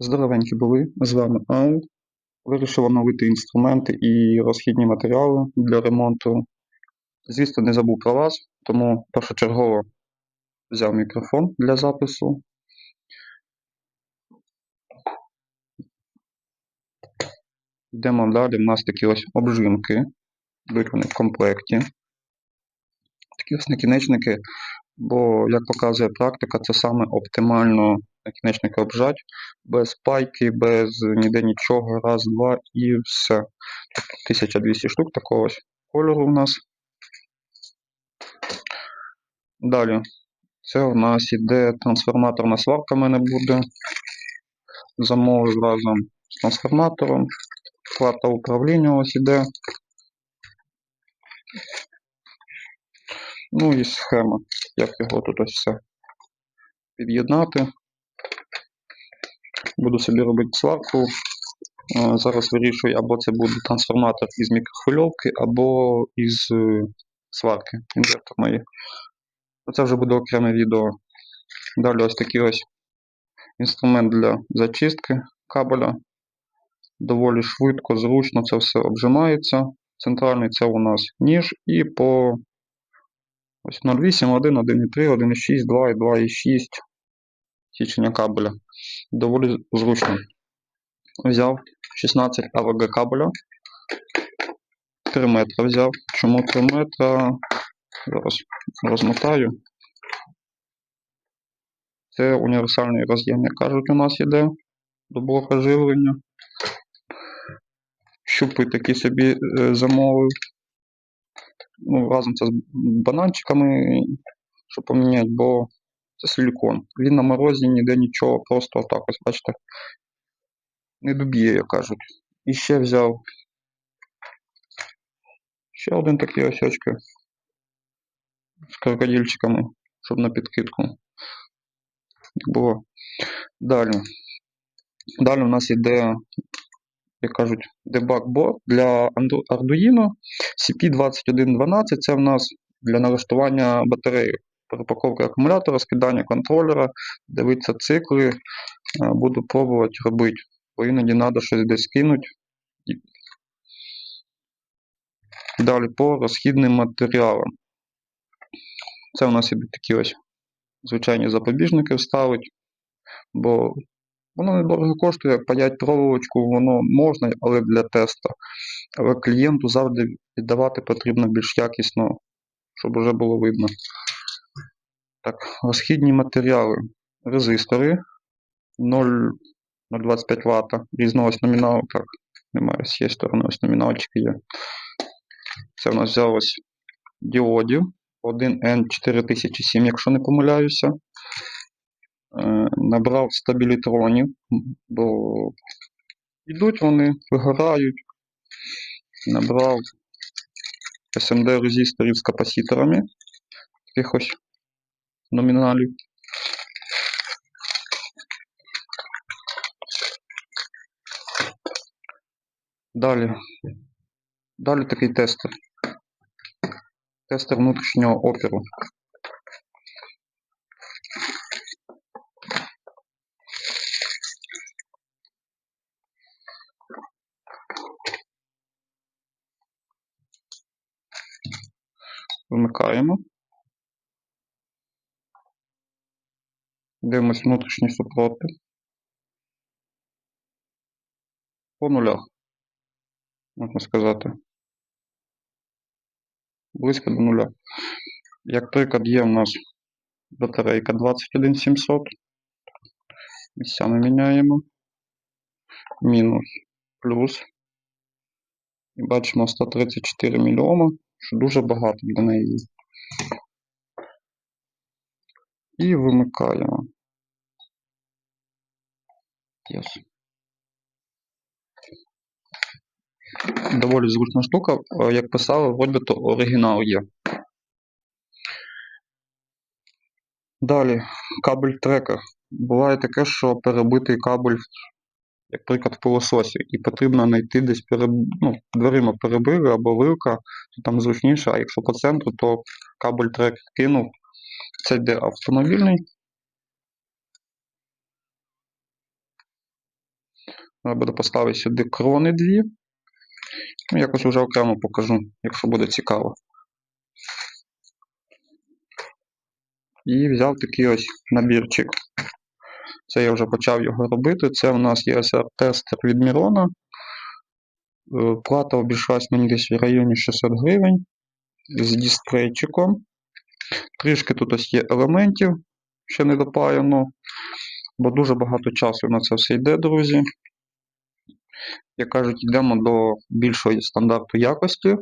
Здоровенькі були, з вами Ау. Вирішив оновити інструменти і розхідні матеріали для ремонту. Звісно, не забув про вас, тому першочергово взяв мікрофон для запису. Йдемо далі. У нас такі ось обжимки. Йдуть в комплекті. Такі ось накінечники, бо, як показує практика, це саме оптимально накінечники обжать, без пайки, без ніде нічого, раз, два і все. 1200 штук такого ось кольору у нас. Далі. Це у нас іде трансформаторна сварка в мене буде. Замовив разом з трансформатором. Плата управління ось іде. Ну і схема, як його тут ось все під'єднати. Буду собі робити сварку. Е, Зараз вирішую, або це буде трансформатор із мікрохвильовки, або із е, сварки інверторної. Це вже буде окреме відео. Далі ось такий ось інструмент для зачистки кабеля. Доволі швидко, зручно це все обжимається. Центральний це у нас ніж і по ось 0,8, 1, 1,3, 1,6, 2 2,6 січення кабеля. Доволі зручно. Взяв 16 АВГ кабеля. 3 метри взяв. Чому 3 метра? Зараз розмотаю. Це універсальний роз'єм, як кажуть, у нас іде до блока живлення. Щупи такі собі е, замовив. Ну, разом це з бананчиками, щоб поміняти, бо це силікон. Він на морозі ніде нічого, просто отак ось, бачите, не доб'є, як кажуть. І ще взяв ще один такий ось очки з крокодильчиками, щоб на підкидку. Було. Далі. Далі у нас йде, як кажуть, дебаг-борд для Arduino CP2112. Це в нас для налаштування батареї. Перепаковка акумулятора, скидання контролера, дивитися цикли. Е, Буду пробувати робити, бо іноді треба щось десь кинути. Далі по розхідним матеріалам. Це у нас ідуть такі ось звичайні запобіжники вставить, бо воно недорого коштує, паять проволочку, воно можна, але для тесту. Але клієнту завжди віддавати потрібно більш якісно, щоб вже було видно. Так, розхідні матеріали. Резистори 0,25 Вт різного номіналу. Так, немає з цієї сторони, ось номіналчики є. Це в нас взялось діодів 1N4007, якщо не помиляюся. Е, Набрав стабілітронів, бо йдуть вони, вигорають. Набрав SMD резисторів з капаситорами, таких ось номіналів. Далі. Далі такий тестер. Тестер внутрішнього опіру. Вимикаємо. Дивимось внутрішні супроти. По нулях, можна сказати. Близько до нуля. Як приклад, є у нас батарейка 21700. Місцями міняємо. Мінус, плюс. І бачимо 134 мільйома, що дуже багато для неї. І вимикаємо. Yes. Доволі зручна штука. Е, Як писали, вроді то оригінал є. Далі, кабель трекер. Буває таке, що перебитий кабель, як приклад, в пилососі, і потрібно знайти десь переб... ну, дверима перебили або вилка, то там зручніше, а якщо по центру, то кабель трекер кинув. Це йде автомобільний. Треба буде поставити сюди крони дві. Ну, якось вже окремо покажу, якщо буде цікаво. І взяв такий ось набірчик. Це я вже почав його робити. Це у нас є SR-тестер від Мірона. Е, Плата обійшлась мені десь в районі 600 гривень з дисплейчиком. Трішки тут ось є елементів, ще не допаяно, бо дуже багато часу на це все йде, друзі. Як кажуть, йдемо до більшого стандарту якості.